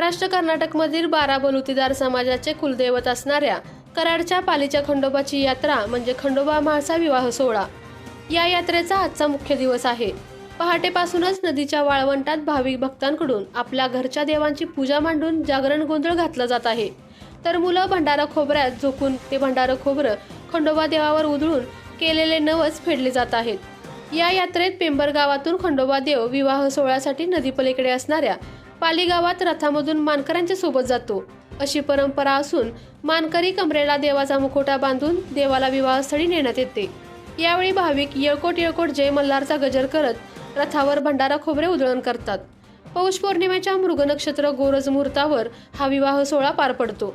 महाराष्ट्र कर्नाटकमधील बारा बलुतेदार समाजाचे कुलदैवत असणाऱ्या कराडच्या पालीच्या खंडोबाची यात्रा म्हणजे खंडोबा महाचा विवाह सोहळा. या यात्रेचा आजचा मुख्य दिवस आहे. पहाटेपासूनच नदीच्या वाळवंटात भाविक भक्तांकडून आपल्या घरच्या देवांची पूजा मांडून जागरण गोंधळ घातला जात आहे. तर मुलं भंडारा खोबऱ्यात झोकून ते भंडारं खोबरं खंडोबा देवावर उधळून केलेले नवस फेडले जात आहेत. या यात्रेत पेंबर गावातून खंडोबा देव विवाह सोहळ्यासाठी नदीपलीकडे असणाऱ्या पाली गावात रथामधून मानकऱ्यांच्या सोबत जातो. अशी परंपरा असून मानकरी कमरेला देवाचा मुखोटा बांधून देवाला विवाहस्थळी नेण्यात येते. यावेळी भाविक येळकोट येळकोट जय मल्हारचा गजर करत रथावर भंडारा खोबरे उधळण करतात. पौष पौर्णिमेच्या मृग नक्षत्र गोरज मुहूर्तावर हा विवाह सोहळा पार पडतो.